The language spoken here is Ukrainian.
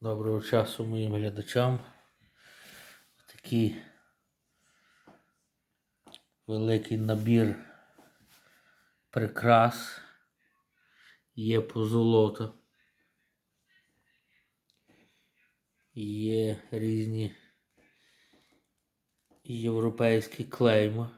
Доброго часу моїм глядачам. Такий великий набір прикрас є позолота. Є різні європейські клейма.